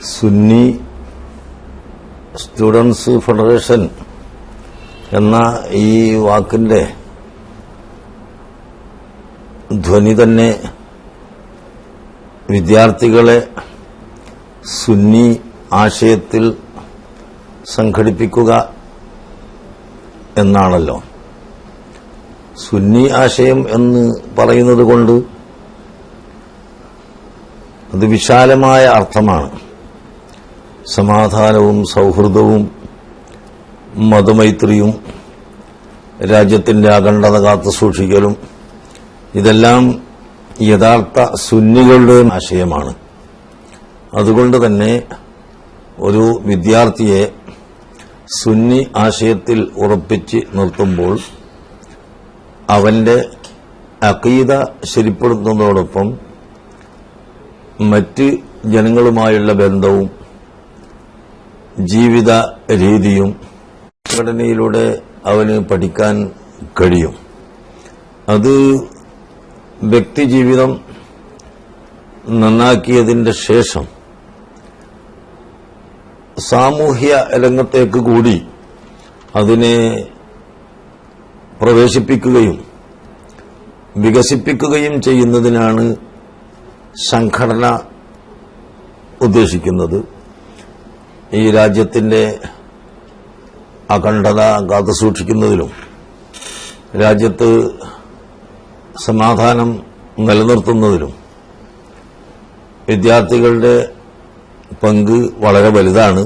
Sunni students federation എന്ന ഈ വാക്കിന്റെ ധ്വനി തന്നെ വിദ്യാർത്ഥികളെ സുന്നി ആശയത്തിൽ സംഘടിപ്പിക്കുക എന്നാണല്ലോ. സുന്നി ആശയം എന്ന് പറയുന്നത് കൊണ്ട് അത് വിശാലമായ അർത്ഥമാണ്. സമാധാനവും സൗഹൃദവും മതമൈത്രിയും രാജ്യത്തിന്റെ അഖണ്ഡത കാത്തു സൂക്ഷിക്കലും ഇതെല്ലാം യഥാർത്ഥ സുന്നികളുടെ ആശയമാണ്. അതുകൊണ്ട് തന്നെ ഒരു വിദ്യാർത്ഥിയെ സുന്നി ആശയത്തിൽ ഉറപ്പിച്ച് നിർത്തുമ്പോൾ അവന്റെ അക്കീത ശരിപ്പെടുത്തുന്നതോടൊപ്പം മറ്റ് ജനങ്ങളുമായുള്ള ബന്ധവും ജീവിത രീതിയും ഘടനയിലൂടെ അവന് പഠിക്കാൻ കഴിയും. അത് വ്യക്തിജീവിതം നന്നാക്കിയതിന്റെ ശേഷം സാമൂഹ്യ രംഗത്തേക്ക് കൂടി അതിനെ പ്രവേശിപ്പിക്കുകയും വികസിപ്പിക്കുകയും ചെയ്യുന്നതിനാണ് സംഘടന ഉദ്ദേശിക്കുന്നത്. ഈ രാജ്യത്തിന്റെ അഖണ്ഡത കാത്തുസൂക്ഷിക്കുന്നതിലും രാജ്യത്ത് സമാധാനം നിലനിർത്തുന്നതിലും വിദ്യാർത്ഥികളുടെ പങ്ക് വളരെ വലുതാണ്.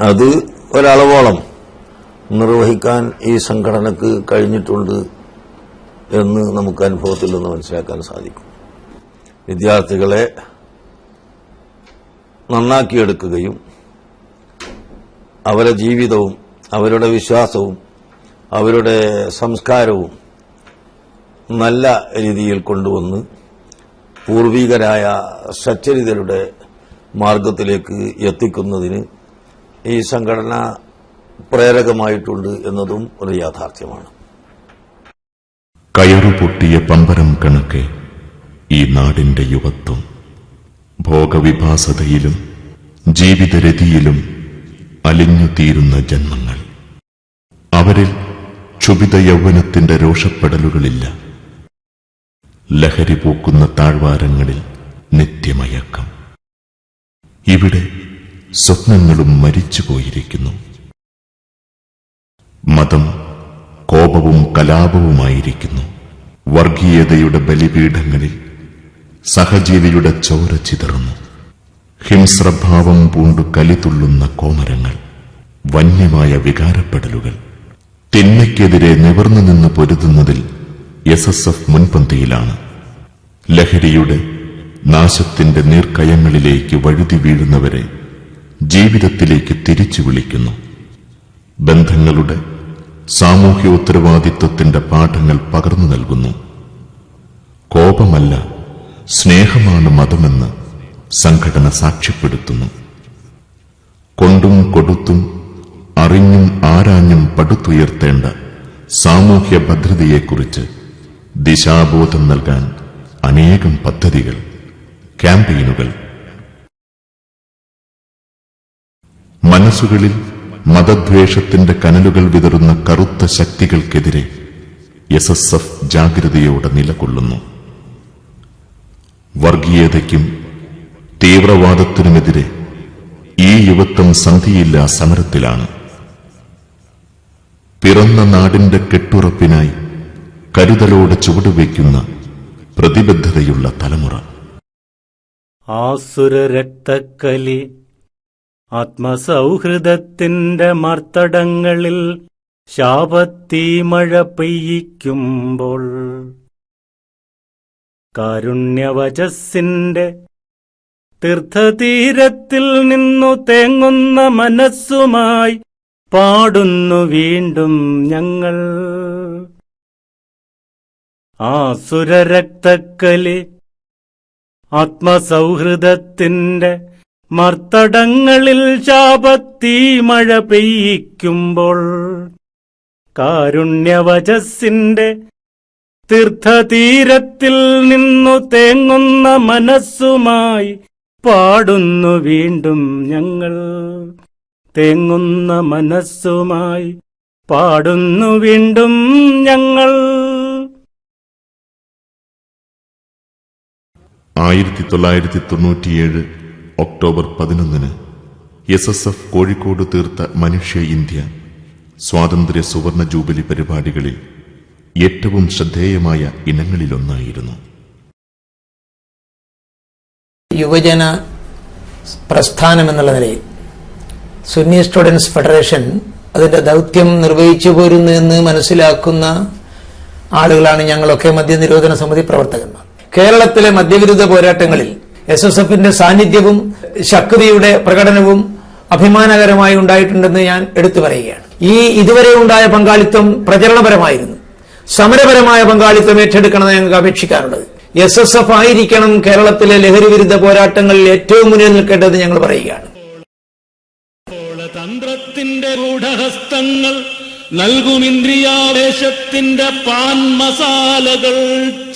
അത് ഒരളവോളം നിർവഹിക്കാൻ ഈ സംഘടനക്ക് കഴിഞ്ഞിട്ടുണ്ട് എന്ന് നമുക്ക് അനുഭവത്തിൽ നിന്ന് മനസ്സിലാക്കാൻ സാധിക്കും. വിദ്യാർത്ഥികളെ നന്നാക്കിയെടുക്കുകയും അവരുടെ ജീവിതവും അവരുടെ വിശ്വാസവും അവരുടെ സംസ്കാരവും നല്ല രീതിയിൽ കൊണ്ടുവന്ന് പൂർവികരായ സച്ചരിതരുടെ മാർഗത്തിലേക്ക് എത്തിക്കുന്നതിന് ഈ സംഘടന പ്രേരകമായിട്ടുണ്ട് എന്നതും ഒരു യാഥാർത്ഥ്യമാണ്. കയറുപൊട്ടിയ പമ്പരം കണക്കെ ഈ നാടിന്റെ യുവത്വം. ഭോഗവിഭാസതയിലും ജീവിതരതിയിലും അലിഞ്ഞുതീരുന്ന ജന്മങ്ങൾ. അവരിൽ ക്ഷുഭിത യൗവനത്തിന്റെ രോഷപ്പെടലുകളില്ല. ലഹരി പൂക്കുന്ന താഴ്വാരങ്ങളിൽ നിത്യമയക്കം. ഇവിടെ സ്വപ്നങ്ങളും മരിച്ചു പോയിരിക്കുന്നു മതം കോപവും കലാപവുമായിരിക്കുന്നു. വർഗീയതയുടെ ബലിപീഠങ്ങളിൽ സഹജീവിയുടെ ചോര ചിതറുന്നു. ഹിംസ്രഭാവം പൂണ്ടു കലിതുള്ളുന്ന കോമരങ്ങൾ വന്യമായ വികാരപ്പെടലുകൾ. തിന്മയ്ക്കെതിരെ നിവർന്നു നിന്ന് പൊരുതുന്നതിൽ എസ് എസ് എഫ് മുൻപന്തിയിലാണ്. ലഹരിയുടെ നാശത്തിന്റെ നീർക്കയങ്ങളിലേക്ക് വഴുതി വീഴുന്നവരെ ജീവിതത്തിലേക്ക് തിരിച്ചു വിളിക്കുന്നു. ബന്ധങ്ങളുടെ സാമൂഹ്യ ഉത്തരവാദിത്വത്തിന്റെ പാഠങ്ങൾ പകർന്നു നൽകുന്നു. കോപമല്ല സ്നേഹമാണ് മതമെന്ന് സംഘടന സാക്ഷ്യപ്പെടുത്തുന്നു. കൊണ്ടും കൊടുത്തും അറിഞ്ഞും ആരാഞ്ഞും പടുത്തുയർത്തേണ്ട സാമൂഹ്യ ഭദ്രതയെക്കുറിച്ച് ദിശാബോധം നൽകാൻ അനേകം പദ്ധതികൾ ക്യാമ്പയിനുകൾ. മനസ്സുകളിൽ മതദ്വേഷത്തിന്റെ കനലുകൾ വിതറുന്ന കറുത്ത ശക്തികൾക്കെതിരെ എസ് എസ് എഫ് ജാഗ്രതയോടെ നിലകൊള്ളുന്നു. വർഗീയതയ്ക്കും തീവ്രവാദത്തിനുമെതിരെ ഈ യുവത്വം സന്ധിയില്ല സമരത്തിലാണ്. പിറന്ന നാടിന്റെ കെട്ടുറപ്പിനായി കരുതലോടെ ചുവടുവയ്ക്കുന്ന പ്രതിബദ്ധതയുള്ള തലമുറ. ആസുര രക്തക്കലി ആത്മസൗഹൃദത്തിന്റെ മർത്തടങ്ങളിൽ ശാപത്തീ മഴ പെയ്യിക്കുമ്പോൾ കാരുണ്യവചസ്സിന്റെ തീർത്ഥതീരത്തിൽ നിന്നു തേങ്ങുന്ന മനസ്സുമായി പാടുന്നു വീണ്ടും ഞങ്ങൾ. ആസുരരക്തക്കലി ആത്മസൗഹൃദത്തിന്റെ മർത്തടങ്ങളിൽ ശാപത്തീ മഴ പെയ്യിക്കുമ്പോൾ കാരുണ്യവചസ്സിന്റെ തീർത്ഥതീരത്തിൽ നിന്നു തേങ്ങുന്ന മനസ്സുമായി പാടുന്നു വീണ്ടും ഞങ്ങൾ. തേങ്ങുന്ന മനസ്സുമായി പാടുന്നു വീണ്ടും ഞങ്ങൾ. ആയിരത്തി തൊള്ളായിരത്തി തൊണ്ണൂറ്റിയേഴ് ഒക്ടോബർ പതിനൊന്നിന് എസ് എസ് എഫ് കോഴിക്കോട് തീർത്ത മനുഷ്യ ഇന്ത്യ സ്വാതന്ത്ര്യ സുവർണ ജൂബിലി പരിപാടികളിൽ ഏറ്റവും ശ്രദ്ധേയമായ ഇനങ്ങളിലൊന്നായിരുന്നു. യുവജന പ്രസ്ഥാനം എന്നുള്ള നിലയിൽ സുന്നി സ്റ്റുഡൻസ് ഫെഡറേഷൻ അതിന്റെ ദൗത്യം നിർവഹിച്ചു പോരുന്നു എന്ന് മനസ്സിലാക്കുന്ന ആളുകളാണ് ഞങ്ങളൊക്കെ മദ്യനിരോധന സമിതി പ്രവർത്തകന്മാർ. കേരളത്തിലെ മദ്യവിരുദ്ധ പോരാട്ടങ്ങളിൽ എസ് എസ് എഫിന്റെ സാന്നിധ്യവും ശക്തിയുടെ പ്രകടനവും അഭിമാനകരമായി ഉണ്ടായിട്ടുണ്ടെന്ന് ഞാൻ എടുത്തു പറയുകയാണ്. ഈ ഇതുവരെ ഉണ്ടായ പങ്കാളിത്തം പ്രചരണപരമായിരുന്നു. സമരപരമായ പങ്കാളിത്തം ഏറ്റെടുക്കണമെന്ന് ഞങ്ങൾക്ക് അപേക്ഷിക്കാറുള്ളത്. എസ് എസ് എഫ് ആയിരിക്കണം കേരളത്തിലെ ലഹരി വിരുദ്ധ പോരാട്ടങ്ങളിൽ ഏറ്റവും മുന്നിൽ നിൽക്കേണ്ടത് ഞങ്ങൾ പറയുകയാണ്. തന്ത്രത്തിന്റെ ഗൂഢഹസ്തങ്ങൾ നൽകും ഇന്ദ്രിയാവേശത്തിന്റെ പാൻ മസാലകൾ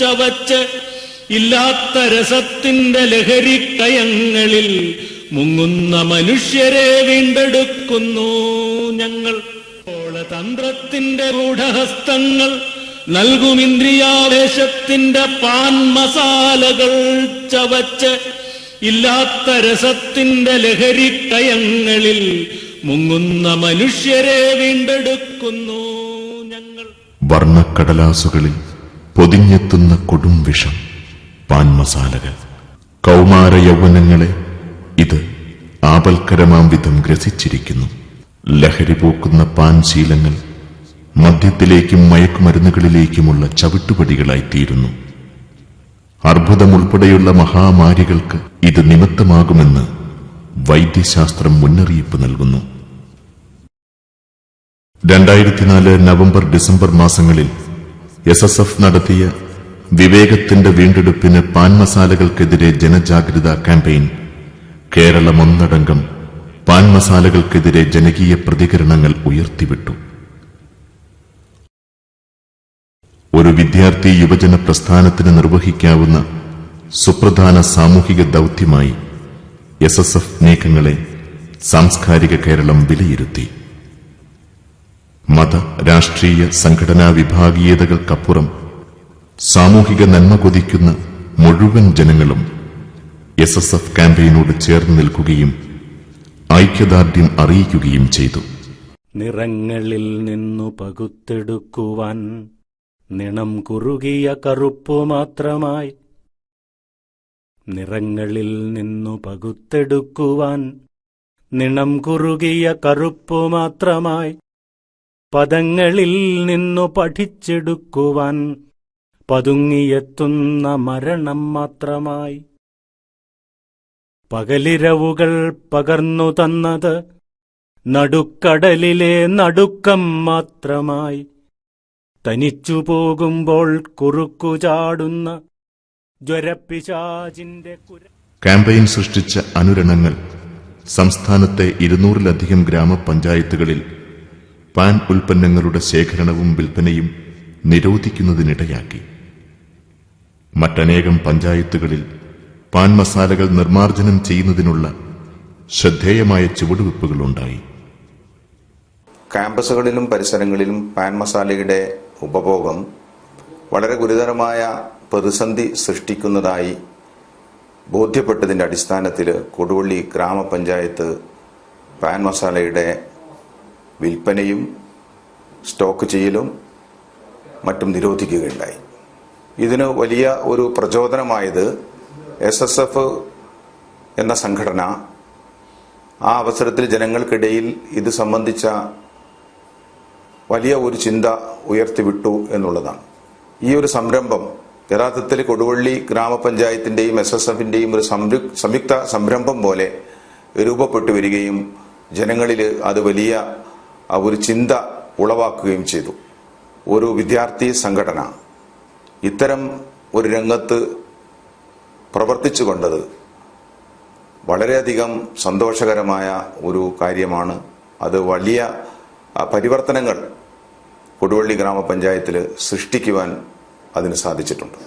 ചവച്ച് ഇല്ലാത്ത രസത്തിന്റെ ലഹരിക്കയങ്ങളിൽ മുങ്ങുന്ന മനുഷ്യരെ വീണ്ടെടുക്കുന്നു ഞങ്ങൾ. തന്ത്രത്തിന്റെ ഗൂഢഹസ്തങ്ങൾ നൽകും ഇന്ദ്രിയാവേശത്തിന്റെ പാൻ മസാലകൾ ചവച്ച് ഇല്ലാത്ത രസത്തിന്റെ ലഹരിക്കയങ്ങളിൽ മുങ്ങുന്ന മനുഷ്യരെ വീണ്ടെടുക്കുന്നു ഞങ്ങൾ. വർണക്കടലാസുകളിൽ പൊതിഞ്ഞെത്തുന്ന കൊടും വിഷം പാൻ മസാലകൾ കൗമാര യൗവനങ്ങളെ ഇത് ആപൽക്കരമാം വിധം ഗ്രസിച്ചിരിക്കുന്നു. ലഹരി പോക്കുന്ന പാൻ ശീലങ്ങൾ മദ്യത്തിലേക്കും മയക്കുമരുന്നുകളിലേക്കുമുള്ള ചവിട്ടുപടികളായിത്തീരുന്നു. അർബുദമുൾപ്പെടെയുള്ള മഹാമാരികൾക്ക് ഇത് നിമിത്തമാകുമെന്ന് വൈദ്യശാസ്ത്രം മുന്നറിയിപ്പ് നൽകുന്നു. രണ്ടായിരത്തിനാല് നവംബർ ഡിസംബർ മാസങ്ങളിൽ എസ് എസ് എഫ് നടത്തിയ വിവേകത്തിന്റെ വീണ്ടെടുപ്പിന് പാൻ മസാലകൾക്കെതിരെ ജനജാഗ്രതാ ക്യാമ്പയിൻ കേരളം ഒന്നടങ്കം പാൻ മസാലകൾക്കെതിരെ ജനകീയ പ്രതികരണങ്ങൾ ഉയർത്തിവിട്ടു. ഒരു വിദ്യാർത്ഥി യുവജന പ്രസ്ഥാനത്തിന് നിർവഹിക്കാവുന്ന സുപ്രധാന സാമൂഹിക ദൗത്യമായി എസ് എസ് എഫ് നീക്കങ്ങളെ സാംസ്കാരിക കേരളം വിലയിരുത്തി. മത രാഷ്ട്രീയ സംഘടനാ വിഭാഗീയതകൾക്കപ്പുറം സാമൂഹിക നന്മ കൊതിക്കുന്ന മുഴുവൻ ജനങ്ങളും എസ് എസ് എഫ് ക്യാമ്പയിനോട് ചേർന്ന് നിൽക്കുകയും ഐക്യദാർഢ്യം അറിയിക്കുകയും ചെയ്തു. നിറങ്ങളിൽ നിന്നു പകുത്തെടുക്കുവാൻ നിണം കുറുകിയ കറുപ്പു മാത്രമായി. നിറങ്ങളിൽ നിന്നു പകുത്തെടുക്കുവാൻ നിണം കുറുകിയ കറുപ്പു മാത്രമായി. പദങ്ങളിൽ നിന്നു പഠിച്ചെടുക്കുവാൻ പതുങ്ങിയെത്തുന്ന മരണം മാത്രമായി. പകലിരവുകൾ പകർന്നു തന്നത് നടുക്കടലിലെ നടുക്കം മാത്രമായി. തനിച്ചു പോകുമ്പോൾ കുറുക്കുചാടുന്ന ജ്വരപ്പിശാചിന്റെ കുര ക്യാമ്പയിൻ സൃഷ്ടിച്ച അനുരണങ്ങൾ സംസ്ഥാനത്തെ ഇരുന്നൂറിലധികം ഗ്രാമപഞ്ചായത്തുകളിൽ പാൻ ഉൽപ്പന്നങ്ങളുടെ ശേഖരണവും വിൽപ്പനയും നിരോധിക്കുന്നതിനിടയാക്കി. മറ്റനേകം പഞ്ചായത്തുകളിൽ പാൻ മസാലകൾ നിർമ്മാർജനം ചെയ്യുന്നതിനുള്ള ശ്രദ്ധേയമായ ചുവടുവെപ്പുകളുണ്ടായി ക്യാമ്പസുകളിലും പരിസരങ്ങളിലും പാൻ മസാലയുടെ ഉപഭോഗം വളരെ ഗുരുതരമായ പ്രതിസന്ധി സൃഷ്ടിക്കുന്നതായി ബോധ്യപ്പെട്ടതിന്റെ അടിസ്ഥാനത്തിൽ കൊടുവള്ളി ഗ്രാമപഞ്ചായത്ത് പാൻ മസാലയുടെ വിൽപ്പനയും സ്റ്റോക്ക് ചെയ്യലും മറ്റും നിരോധിക്കുകയുണ്ടായി. ഇതിന് വലിയ ഒരു പ്രചോദനമായത് എസ് എസ് എഫ് എന്ന സംഘടന ആ അവസരത്തിൽ ജനങ്ങൾക്കിടയിൽ ഇത് സംബന്ധിച്ച വലിയ ഒരു ചിന്ത ഉയർത്തിവിട്ടു എന്നുള്ളതാണ്. ഈ ഒരു സംരംഭം യഥാർത്ഥത്തിൽ കൊടുവള്ളി ഗ്രാമപഞ്ചായത്തിന്റെയും എസ് എസ് എഫിന്റെയും ഒരു സംയുക്ത സംരംഭം പോലെ രൂപപ്പെട്ടു വരികയും ജനങ്ങളിൽ അത് വലിയ ഒരു ചിന്ത ഉളവാക്കുകയും ചെയ്തു. ഒരു വിദ്യാർത്ഥി സംഘടന ഇത്തരം ഒരു രംഗത്ത് പ്രവർത്തിച്ചു കൊണ്ടത് വളരെയധികം സന്തോഷകരമായ ഒരു കാര്യമാണ്. അത് വലിയ പരിവർത്തനങ്ങൾ കൊടുവള്ളി ഗ്രാമപഞ്ചായത്തിൽ സൃഷ്ടിക്കുവാൻ അതിന് സാധിച്ചിട്ടുണ്ട്.